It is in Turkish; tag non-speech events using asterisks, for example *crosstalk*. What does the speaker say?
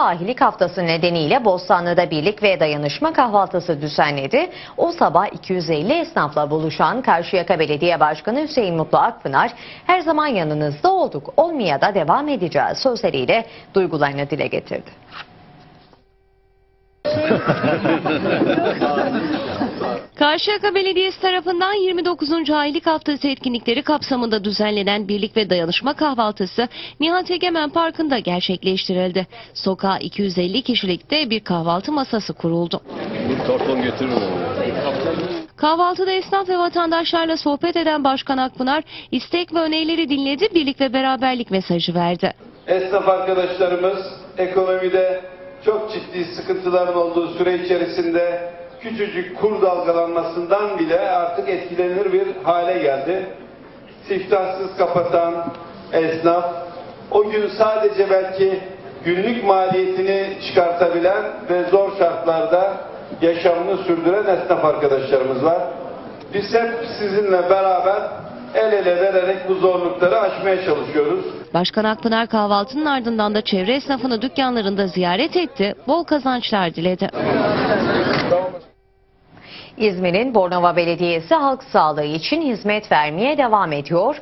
Ahilik Haftası nedeniyle Bostanlı'da birlik ve dayanışma kahvaltısı düzenledi. O sabah 250 esnafla buluşan Karşıyaka Belediye Başkanı Hüseyin Mutlu Akpınar, her zaman yanınızda olduk, olmaya da devam edeceğiz sözleriyle duygularını dile getirdi. *laughs* Karşıyaka Belediyesi tarafından 29. Aylık Haftası etkinlikleri kapsamında düzenlenen Birlik ve Dayanışma Kahvaltısı Nihat Egemen Parkı'nda gerçekleştirildi. Sokağa 250 kişilikte bir kahvaltı masası kuruldu. Bir karton. Kahvaltıda esnaf ve vatandaşlarla sohbet eden Başkan Akpınar istek ve önerileri dinledi, birlik ve beraberlik mesajı verdi. Esnaf arkadaşlarımız ekonomide çok ciddi sıkıntıların olduğu süre içerisinde küçücük kur dalgalanmasından bile artık etkilenir bir hale geldi. Siftahsız kapatan esnaf o gün sadece belki günlük maliyetini çıkartabilen ve zor şartlarda yaşamını sürdüren esnaf arkadaşlarımız var. Biz hep sizinle beraber el ele vererek bu zorlukları aşmaya çalışıyoruz. Başkan Akpınar kahvaltının ardından da çevre esnafını dükkanlarında ziyaret etti, bol kazançlar diledi. İzmir'in Bornova Belediyesi halk sağlığı için hizmet vermeye devam ediyor.